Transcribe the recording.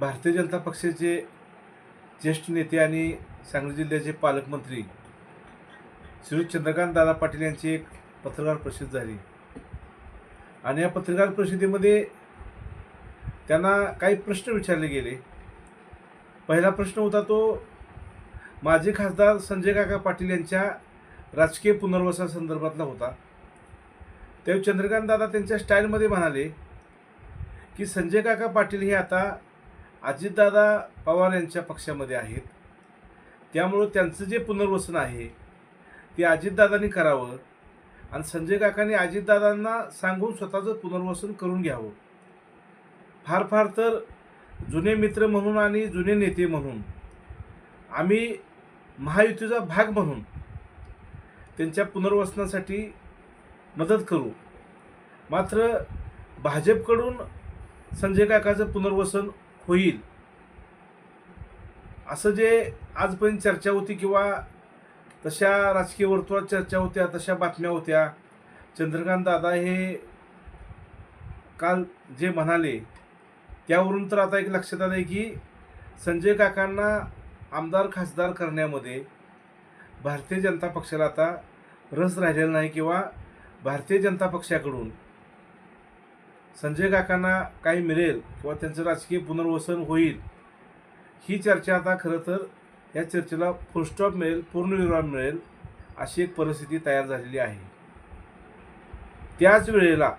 भारतीय जनता पक्षाचे ज्येष्ठ नेते आणि सांगली जिल्ह्याचे पालकमंत्री श्री चंद्रकांत दादा पाटील यांची एक पत्रकार परिषद झाली. आणि या पत्रकार परिषदेमध्ये त्यांना काही प्रश्न विचारले गेले. पहिला प्रश्न होता तो माजी खासदार संजय काका पाटील यांच्या राजकीय पुनर्वसासंदर्भातला होता. तेव्हा चंद्रकांत दादा त्यांच्या स्टाईलमध्ये म्हणाले की संजय काका पाटील हे आता अजितदादा पवार यांच्या पक्षामध्ये आहेत. त्यामुळं त्यांचं जे पुनर्वसन आहे ते अजितदादांनी करावं आणि संजय काकांनी अजितदादांना सांगून स्वतःचं पुनर्वसन करून घ्यावं. फार फार तर जुने मित्र म्हणून आणि जुने नेते म्हणून आम्ही महायुतीचा भाग म्हणून त्यांच्या पुनर्वसनासाठी मदत करू. मात्र भाजपकडून संजय काकाचं पुनर्वसन होईल. असं जे आजपर्यंत चर्चा होती किंवा तशा राजकीय वर्तुळात चर्चा होत्या तशा बातम्या होत्या चंद्रकांत दादा हे काल जे म्हणाले त्यावरून तर आता एक लक्षात आलं आहे की संजय काकांना आमदार खासदार करण्यामध्ये भारतीय जनता पक्षाला आता रस राहिलेला नाही किंवा भारतीय जनता पक्षाकडून संजय काकांना काही मिळेल किंवा त्यांचं राजकीय पुनर्वसन होईल ही चर्चा आता खरं तर या चर्चेला फुलस्टॉप मिळेल पूर्णविराम मिळेल अशी एक परिस्थिती तयार झालेली आहे. त्याच वेळेला